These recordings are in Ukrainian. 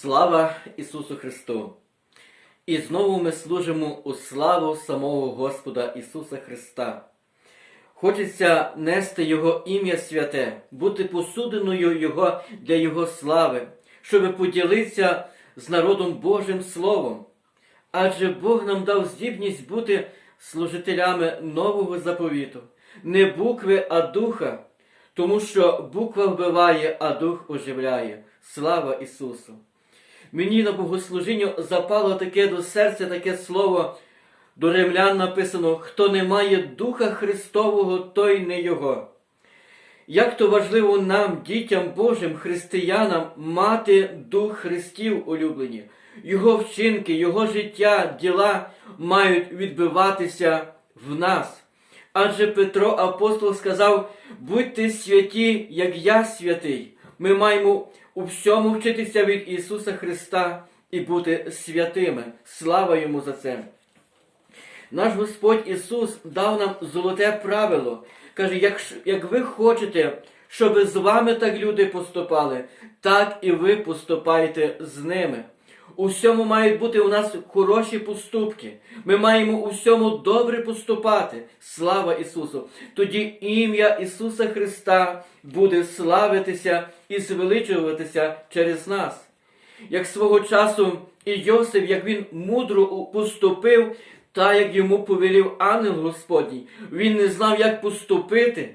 Слава Ісусу Христу! І знову ми служимо у славу самого Господа Ісуса Христа. Хочеться нести Його ім'я святе, бути посудиною Його для Його слави, щоб поділитися з народом Божим Словом. Адже Бог нам дав здібність бути служителями нового заповіту, не букви, а духа, тому що буква вбиває, а дух оживляє. Слава Ісусу! Мені на богослужінню запало таке до серця таке слово. До римлян написано: хто не має Духа Христового, той не Його. Як то важливо нам, дітям Божим, християнам, мати Дух Христів улюблені, Його вчинки, Його життя, діла мають відбиватися в нас. Адже Петро апостол сказав: будьте святі, як я святий. Ми маємо у всьому вчитися від Ісуса Христа і бути святими. Слава Йому за це. Наш Господь Ісус дав нам золоте правило. Каже, як, як ви хочете, щоб з вами так люди поступали, так і ви поступайте з ними. У всьому мають бути у нас хороші поступки. Ми маємо у всьому добре поступати. Слава Ісусу! Тоді ім'я Ісуса Христа буде славитися і звеличуватися через нас. Як свого часу і Йосиф, як він мудро поступив, та як йому повелів ангел Господній, він не знав, як поступити.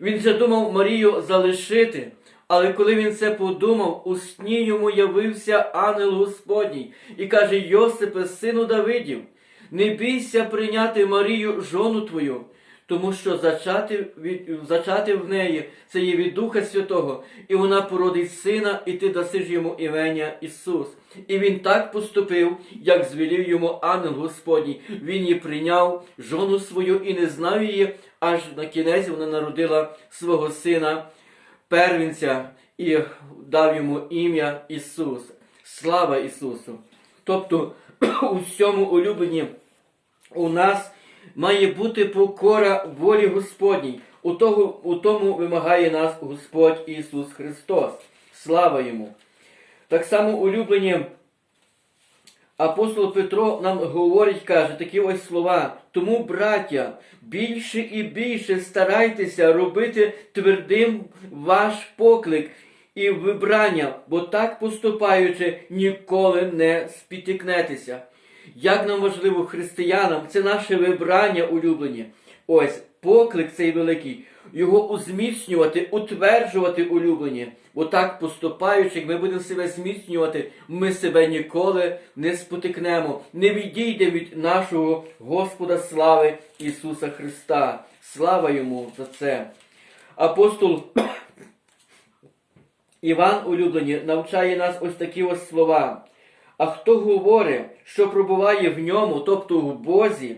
Він вже думав Марію залишити. Але коли він це подумав, у сні йому явився ангел Господній і каже: Йосипе, сину Давидів, не бійся прийняти Марію, жону твою, тому що зачати, від, зачати в неї це є від Духа Святого, і вона породить сина, і ти дасиш йому імення Ісус. І він так поступив, як звелів йому ангел Господній. Він її прийняв, жону свою, і не знав її, аж на кінець вона народила свого сина первенця і дав йому ім'я Ісус. Слава Ісусу! Тобто у всьому улюбленні у нас має бути покора волі Господній. У, того, у тому вимагає нас Господь Ісус Христос. Слава Йому! Так само улюблені апостол Петро нам говорить, каже такі ось слова. Тому, браття, більше і більше старайтеся робити твердим ваш поклик і вибрання, бо так поступаючи, ніколи не спітикнетеся. Як нам важливо християнам, це наше вибрання улюблені. Ось поклик цей великий, його узміцнювати, утверджувати улюблені. Бо так поступаючи, як ми будемо себе зміцнювати, ми себе ніколи не спотикнемо, не відійдемо від нашого Господа слави Ісуса Христа. Слава Йому за це. Апостол Іван улюблені навчає нас ось такі ось слова. А хто говорить, що пробуває в ньому, тобто в Бозі,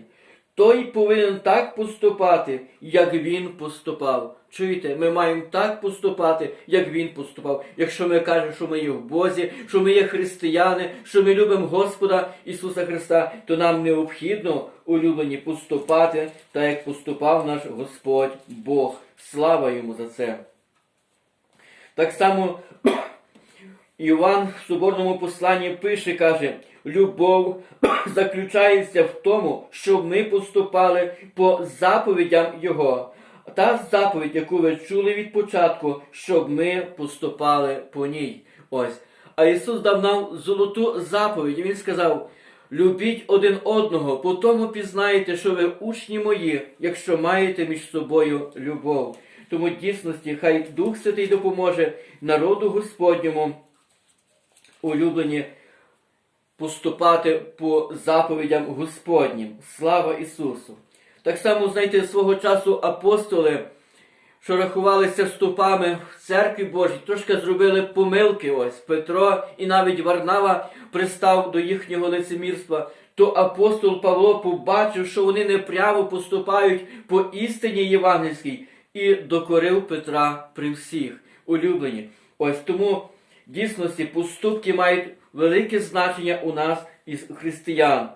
той повинен так поступати, як він поступав. Чуєте, ми маємо так поступати, як він поступав. Якщо ми кажемо, що ми є в Бозі, що ми є християни, що ми любимо Господа Ісуса Христа, то нам необхідно улюблені поступати, так як поступав наш Господь Бог. Слава йому за це. Так само Іван в Соборному посланні пише, каже, любов заключається в тому, щоб ми поступали по заповідям Його. Та заповідь, яку ви чули від початку, щоб ми поступали по ній. Ось. А Ісус дав нам золоту заповідь. Він сказав: любіть один одного, по тому пізнаєте, що ви учні мої, якщо маєте між собою любов. Тому дійсності, хай Дух Святий допоможе народу Господньому улюблені поступати по заповідям Господнім. Слава Ісусу! Так само, знаєте, свого часу апостоли, що рахувалися стопами в церкві Божій, трошки зробили помилки. Ось Петро і навіть Варнава пристав до їхнього лицемірства. То апостол Павло побачив, що вони непрямо поступають по істині євангельській, і докорив Петра при всіх улюблені. Ось тому дійсності поступки мають велике значення у нас із християн.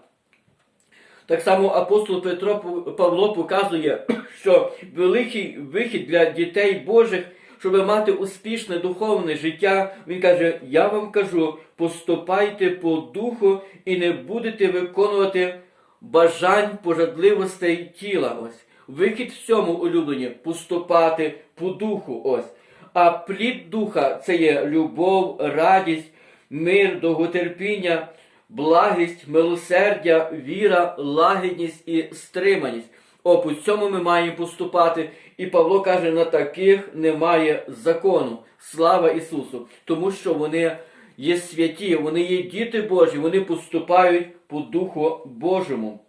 Так само апостол Петро Павло показує, що великий вихід для дітей Божих, щоб мати успішне духовне життя, він каже: Я вам кажу, поступайте по духу і не будете виконувати бажань пожадливостей тіла. Ось вихід в цьому улюблені поступати по духу. Ось. А плід духа це є любов, радість, мир, довготерпіння, благість, милосердя, віра, лагідність і стриманість. О, по цьому ми маємо поступати. І Павло каже, на таких немає закону. Слава Ісусу! Тому що вони є святі, вони є діти Божі, вони поступають по Духу Божому.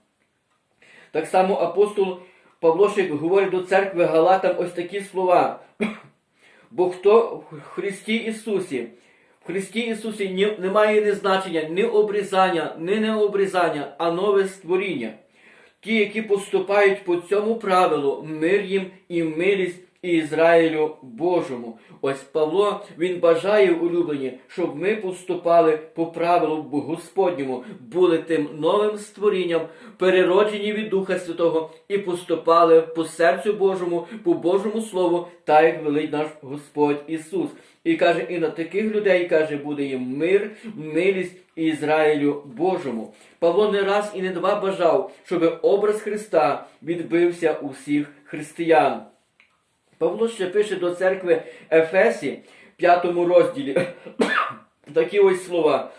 Так само апостол Павло ще говорить до церкви Галатам ось такі слова. Бо хто в Христі Ісусі, в Христі Ісусі ні- немає ні значення, ні обрізання, ні необрізання, а нове створіння. Ті, які поступають по цьому правилу, мир їм і милість Ізраїлю Божому. Ось Павло він бажає улюблені, щоб ми поступали по правилу Господньому, були тим новим створінням, перероджені від Духа Святого і поступали по серцю Божому, по Божому Слову, так як велить наш Господь Ісус. І каже, і на таких людей каже, буде їм мир, милість і Ізраїлю Божому. Павло не раз і не два бажав, щоб образ Христа відбився у всіх християн. Павло ще пише до церкви Ефесі, п'ятому розділі, такі ось слова.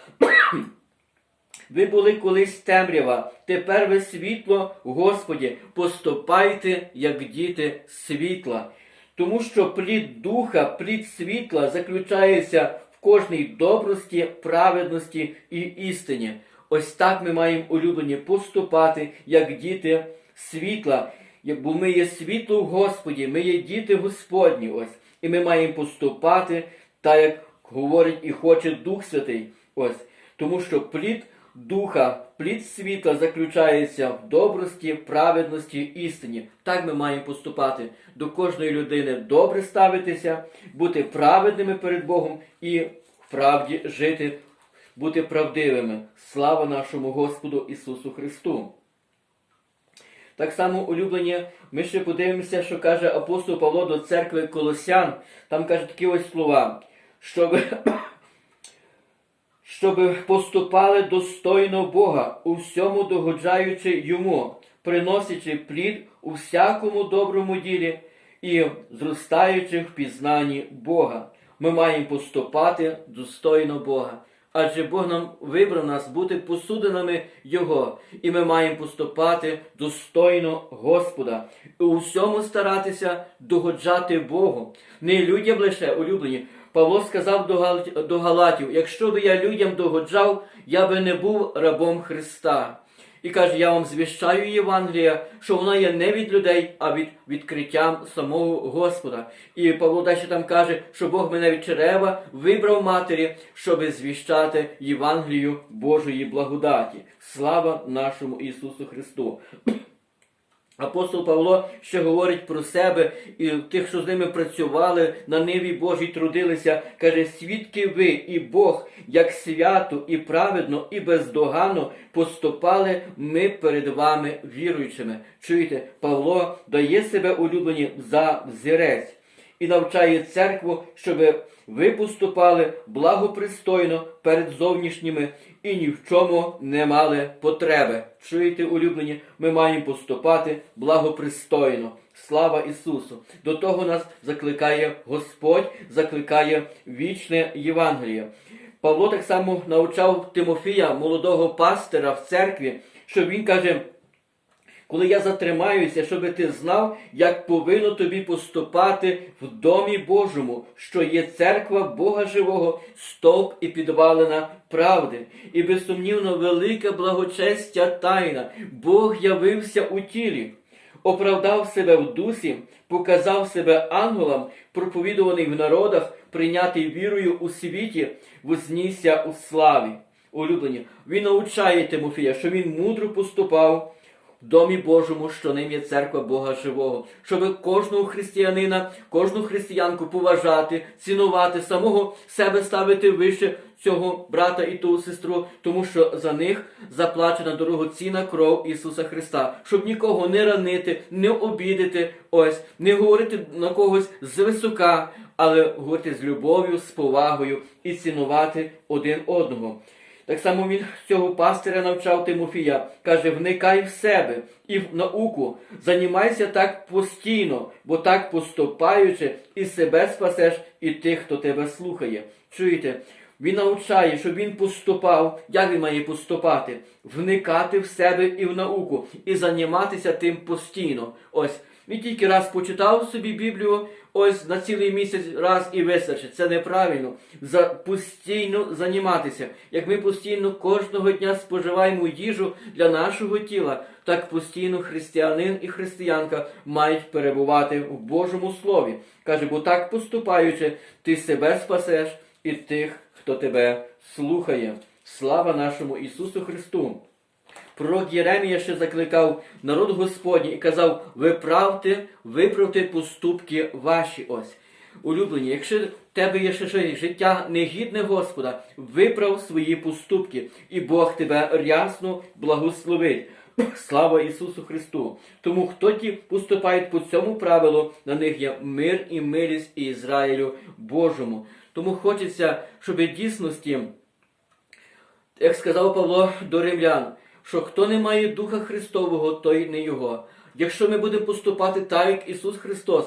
Ви були колись темрява, тепер ви світло, Господі, поступайте, як діти світла. Тому що плід духа, плід світла заключається в кожній добрості, праведності і істині. Ось так ми маємо улюблені поступати, як діти світла. Бо ми є світло в Господі, ми є діти Господні. Ось. І ми маємо поступати так, як говорить і хоче Дух Святий. Ось. Тому що плід духа, плід світла заключається в добрості, праведності, істині. Так ми маємо поступати до кожної людини, добре ставитися, бути праведними перед Богом і в правді жити, бути правдивими. Слава нашому Господу Ісусу Христу! Так само улюблені, ми ще подивимося, що каже апостол Павло до церкви Колосян. Там каже такі ось слова, щоб, щоб поступали достойно Бога, у всьому догоджаючи йому, приносячи плід у всякому доброму ділі і зростаючи в пізнанні Бога. Ми маємо поступати достойно Бога. Адже Бог нам вибрав нас бути посудинами Його, і ми маємо поступати достойно Господа, і у всьому старатися догоджати Богу. Не людям лише улюблені. Павло сказав до Галатів: якщо би я людям догоджав, я би не був рабом Христа. І каже, я вам звіщаю Євангелія, що вона є не від людей, а від відкриттям самого Господа. І Павло далі там каже, що Бог мене від черева вибрав матері, щоб звіщати Євангелію Божої благодаті. Слава нашому Ісусу Христу! Апостол Павло ще говорить про себе і тих, що з ними працювали, на ниві Божій трудилися, каже, свідки ви і Бог, як свято, і праведно, і бездоганно поступали ми перед вами віруючими. Чуєте, Павло дає себе улюблені за взірець і навчає церкву, щоб ви поступали благопристойно перед зовнішніми і ні в чому не мали потреби. Чуєте, улюблені, ми маємо поступати благопристойно. Слава Ісусу! До того нас закликає Господь, закликає вічне Євангеліє. Павло так само навчав Тимофія, молодого пастира в церкві, що він каже. Коли я затримаюся, щоби ти знав, як повинно тобі поступати в домі Божому, що є церква Бога живого, стовп і підвалина правди. І безсумнівно велика благочестя тайна. Бог явився у тілі, оправдав себе в дусі, показав себе ангелам, проповідуваний в народах, прийнятий вірою у світі, вознісся у славі. Улюблені, він навчає Тимофія, що він мудро поступав домі Божому, що ним є церква Бога живого, щоб кожного християнина, кожну християнку поважати, цінувати, самого себе ставити вище цього брата і ту сестру, тому що за них заплачена дорогоцінна кров Ісуса Христа, щоб нікого не ранити, не обідати, ось, не говорити на когось звисока, але говорити з любов'ю, з повагою і цінувати один одного. Так само він цього пастиря навчав Тимофія, каже: вникай в себе і в науку, займайся так постійно, бо так поступаючи, і себе спасеш, і тих, хто тебе слухає. Чуєте? Він навчає, щоб він поступав, як він має поступати, вникати в себе і в науку, і займатися тим постійно. Ось він тільки раз почитав собі Біблію, ось на цілий місяць раз і вистачить. Це неправильно. За постійно займатися. Як ми постійно кожного дня споживаємо їжу для нашого тіла, так постійно християнин і християнка мають перебувати в Божому Слові. Каже, бо так поступаючи, ти себе спасеш і тих, хто тебе слухає. Слава нашому Ісусу Христу! Пророк Єремія ще закликав народ Господній і казав: виправте, виправте поступки ваші ось. Улюблені, якщо в тебе є ще життя негідне Господа, виправ свої поступки, і Бог тебе рясно благословить. Слава Ісусу Христу! Тому хто ті поступають по цьому правилу, на них є мир і милість і Ізраїлю Божому. Тому хочеться, щоб в дійсності, як сказав Павло до римлян, що хто не має Духа Христового, той не Його. Якщо ми будемо поступати так, як Ісус Христос,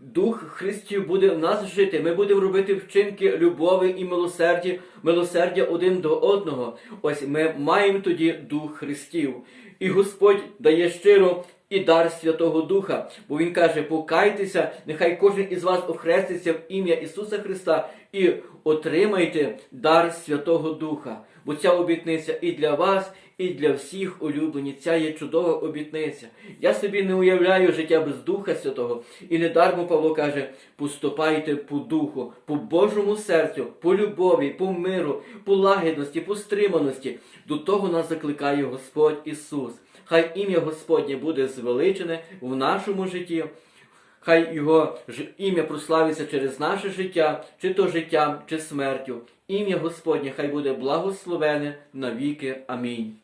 Дух Христів буде в нас жити, ми будемо робити вчинки любові і милосердя, милосердя один до одного. Ось ми маємо тоді Дух Христів. І Господь дає щиро і дар Святого Духа, бо Він каже: покайтеся, нехай кожен із вас охреститься в ім'я Ісуса Христа і отримайте дар Святого Духа. Бо ця обітниця і для вас, і для всіх улюблені. Ця є чудова обітниця. Я собі не уявляю життя без Духа Святого. І недармо Павло каже: поступайте по духу, по Божому серцю, по любові, по миру, по лагідності, по стриманості. До того нас закликає Господь Ісус. Хай ім'я Господнє буде звеличене в нашому житті. Хай його ім'я прославиться через наше життя, чи то життям, чи смертю. Ім'я Господнє хай буде благословене навіки. Амінь.